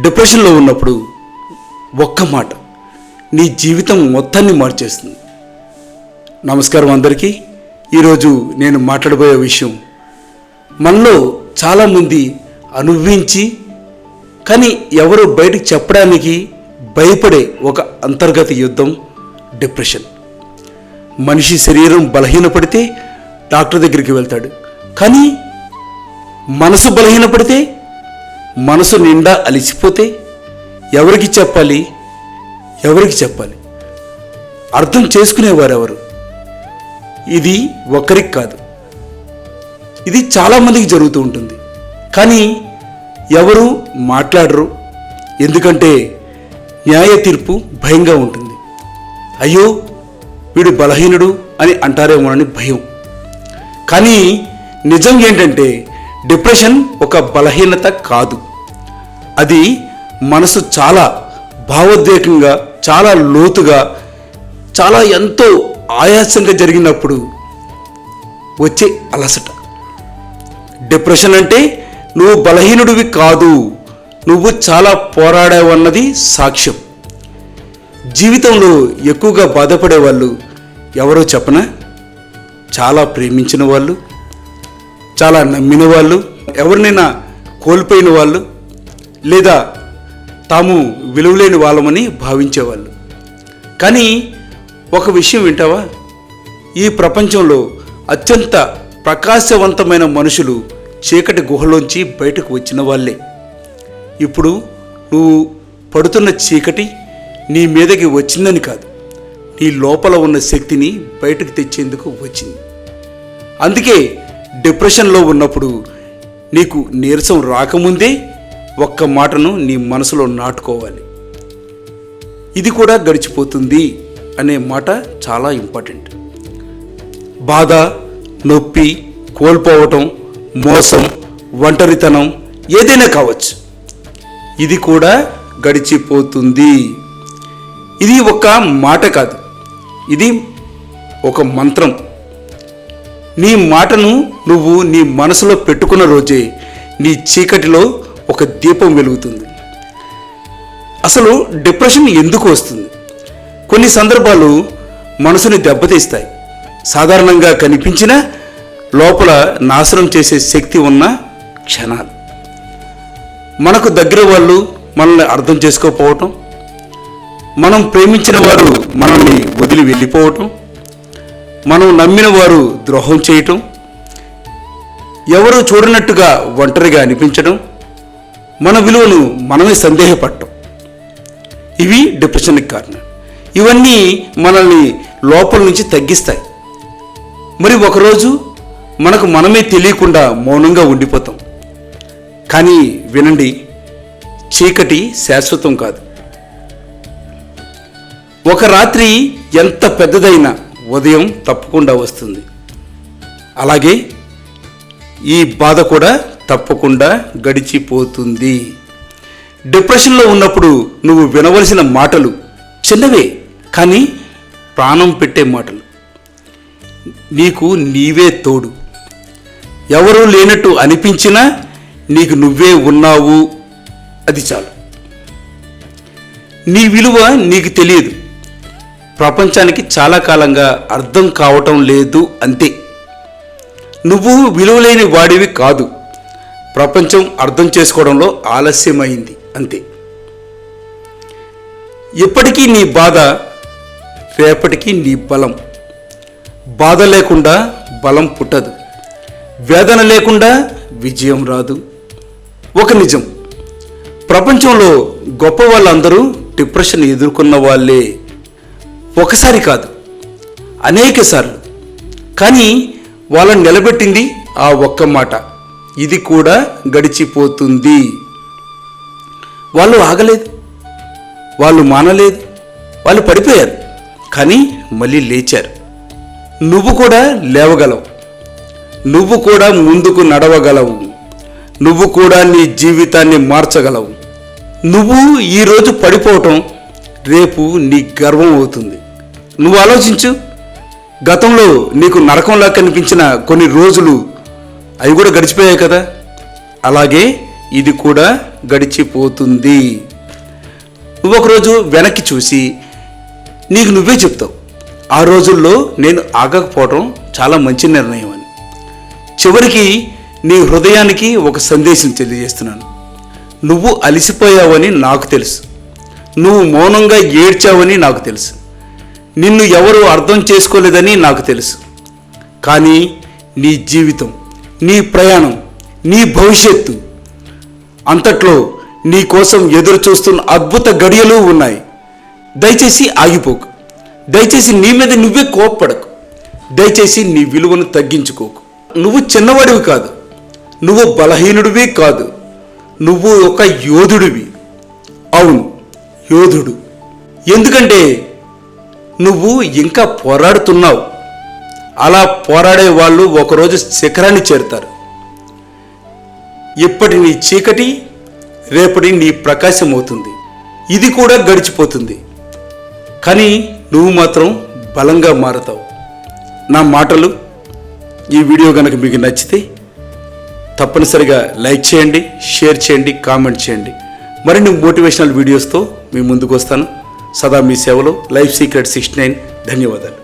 డిప్రెషన్లో ఉన్నప్పుడు ఒక్క మాట నీ జీవితం మొత్తాన్ని మార్చేస్తుంది. నమస్కారం అందరికీ. ఈరోజు నేను మాట్లాడబోయే విషయం మనలో చాలామంది అనుభవించి కానీ ఎవరు బయటకు చెప్పడానికి భయపడే ఒక అంతర్గత యుద్ధం డిప్రెషన్. మనిషి శరీరం బలహీనపడితే డాక్టర్ దగ్గరికి వెళ్తాడు. కానీ మనసు బలహీనపడితే మనసు నిండా అలిసిపోతే ఎవరికి చెప్పాలి? ఎవరికి చెప్పాలి? అర్థం చేసుకునేవారు ఎవరు ఇది ఒక్కరికి కాదు. ఇది చాలామందికి జరుగుతూ ఉంటుంది. కానీ ఎవరు మాట్లాడరు. ఎందుకంటే న్యాయ తీర్పు భయంగా ఉంటుంది. అయ్యో వీడు బలహీనుడు అని అంటారేమోనని భయం. కానీ నిజం ఏంటంటే డిప్రెషన్ ఒక బలహీనత కాదు. అది మనసు చాలా భావోద్వేగంగా చాలా లోతుగా చాలా ఎంతో ఆయాసంగా జరిగినప్పుడు వచ్చే అలసట. డిప్రెషన్ అంటే నువ్వు బలహీనుడివి కాదు నువ్వు చాలా పోరాడావన్నది సాక్ష్యం. జీవితంలో ఎక్కువగా బాధపడే వాళ్ళు ఎవరో చెప్పనా? చాలా ప్రేమించిన వాళ్ళు చాలా నమ్మిన వాళ్ళు ఎవరినైనా కోల్పోయిన వాళ్ళు లేదా తాము విలువలేని వాళ్ళమని భావించేవాళ్ళు. కానీ ఒక విషయం వింటావా? ఈ ప్రపంచంలో అత్యంత ప్రకాశవంతమైన మనుషులు చీకటి గుహలోంచి బయటకు వచ్చిన వాళ్ళే. ఇప్పుడు నువ్వు పడుతున్న చీకటి నీ మీదకి వచ్చిందని కాదు నీ లోపల ఉన్న శక్తిని బయటకు తెచ్చేందుకు వచ్చింది. అందుకే డిప్రెషన్లో ఉన్నప్పుడు నీకు నీరసం రాకముందే ఒక్క మాటను నీ మనసులో నాటుకోవాలి. ఇది కూడా గడిచిపోతుంది అనే మాట చాలా ఇంపార్టెంట్. బాధ నొప్పి కోల్పోవటం మోసం ఒంటరితనం ఏదైనా కావచ్చు. ఇది కూడా గడిచిపోతుంది. ఇది ఒక మాట కాదు. ఇది ఒక మంత్రం. నీ మాటను నువ్వు నీ మనసులో పెట్టుకున్న రోజే నీ చీకటిలో ఒక దీపం వెలుగుతుంది. అసలు డిప్రెషన్ ఎందుకు వస్తుంది? కొన్ని సందర్భాలు మనసుని దెబ్బతీస్తాయి. సాధారణంగా కనిపించిన లోపల నాశనం చేసే శక్తి ఉన్న క్షణాలు. మనకు దగ్గర వాళ్ళు మనల్ని అర్థం చేసుకోకపోవటం మనం ప్రేమించిన వారు మనల్ని వదిలి వెళ్ళిపోవటం మనం నమ్మిన వారు ద్రోహం చేయటం ఎవరు చూడనట్టుగా ఒంటరిగా అనిపించడం మన విలువను మనమే సందేహపడటం. ఇవి డిప్రెషన్కి కారణం. ఇవన్నీ మనల్ని లోపల నుంచి తగ్గిస్తాయి. మరి ఒకరోజు మనకు మనమే తెలియకుండా మౌనంగా ఉండిపోతాం. కానీ వినండి చీకటి శాశ్వతం కాదు. ఒక రాత్రి ఎంత పెద్దదైనా ఉదయం తప్పకుండా వస్తుంది. అలాగే ఈ బాధ కూడా తప్పకుండా గడిచిపోతుంది. డిప్రెషన్లో ఉన్నప్పుడు నువ్వు వినవలసిన మాటలు చిన్నవే కానీ ప్రాణం పెట్టే మాటలు. నీకు నీవే తోడు. ఎవరూ లేనట్టు అనిపించినా నీకు నువ్వే ఉన్నావు. అది చాలు. నీ విలువ నీకు తెలియదు. ప్రపంచానికి చాలా కాలంగా అర్థం కావటం లేదు అంతే. నువ్వు విలువలేని వాడివి కాదు. ప్రపంచం అర్థం చేసుకోవడంలో ఆలస్యమైంది అంతే. ఇప్పటికీ నీ బాధ రేపటికి నీ బలం. బాధ లేకుండా బలం పుట్టదు. వేదన లేకుండా విజయం రాదు. ఒక నిజం ప్రపంచంలో గొప్ప వాళ్ళందరూ డిప్రెషన్ ఎదుర్కొన్న వాళ్ళే. ఒకసారి కాదు అనేక సార్లు. కానీ వాళ్ళని నిలబెట్టింది ఆ ఒక్క మాట. ఇది కూడా గడిచిపోతుంది. వాళ్ళు ఆగలేదు. వాళ్ళు మానలేదు. వాళ్ళు పడిపోయారు. కానీ మళ్ళీ లేచారు. నువ్వు కూడా లేవగలవు. నువ్వు కూడా ముందుకు నడవగలవు. నువ్వు కూడా నీ జీవితాన్ని మార్చగలవు. నువ్వు ఈరోజు పడిపోవటం రేపు నీ గర్వం అవుతుంది. నువ్వు ఆలోచించు. గతంలో నీకు నరకంలా కనిపించిన కొన్ని రోజులు అవి కూడా గడిచిపోయాయి కదా. అలాగే ఇది కూడా గడిచిపోతుంది. నువ్వు ఒకరోజు వెనక్కి చూసి నీకు నువ్వే చెప్తావు. ఆ రోజుల్లో నేను ఆగకపోవడం చాలా మంచి నిర్ణయం అని. చివరికి నీ హృదయానికి ఒక సందేశం తెలియజేస్తున్నాను. నువ్వు అలసిపోయావని నాకు తెలుసు. నువ్వు మౌనంగా ఏడ్చావని నాకు తెలుసు. నిన్ను ఎవరు అర్థం చేసుకోలేదని నాకు తెలుసు. కానీ నీ జీవితం నీ ప్రయాణం నీ భవిష్యత్తు అంతట్లో నీ కోసం ఎదురు చూస్తున్న అద్భుత గడియలు ఉన్నాయి. దయచేసి ఆగిపోకు. దయచేసి నీ మీద నువ్వే కోప్పడకు. దయచేసి నీ విలువను తగ్గించుకోకు. నువ్వు చిన్నవాడివి కాదు. నువ్వు బలహీనుడివి కాదు. నువ్వు ఒక యోధుడివి. అవును యోధుడు. ఎందుకంటే నువ్వు ఇంకా పోరాడుతున్నావు. అలా పోరాడే వాళ్ళు ఒకరోజు శిఖరాన్ని చేరుతారు. ఇప్పటి నీ చీకటి రేపటి నీ ప్రకాశం అవుతుంది ఇది కూడా గడిచిపోతుంది. కానీ నువ్వు మాత్రం బలంగా మారుతావు. నా మాటలు ఈ వీడియో కనుక మీకు నచ్చితే తప్పనిసరిగా లైక్ చేయండి షేర్ చేయండి కామెంట్ చేయండి. మరిన్ని మోటివేషనల్ వీడియోస్తో మీ ముందుకు వస్తాను. సదా మీ సేవలో లైఫ్ సీక్రెట్ సిక్స్టీ నైన్ ధన్యవాదాలు.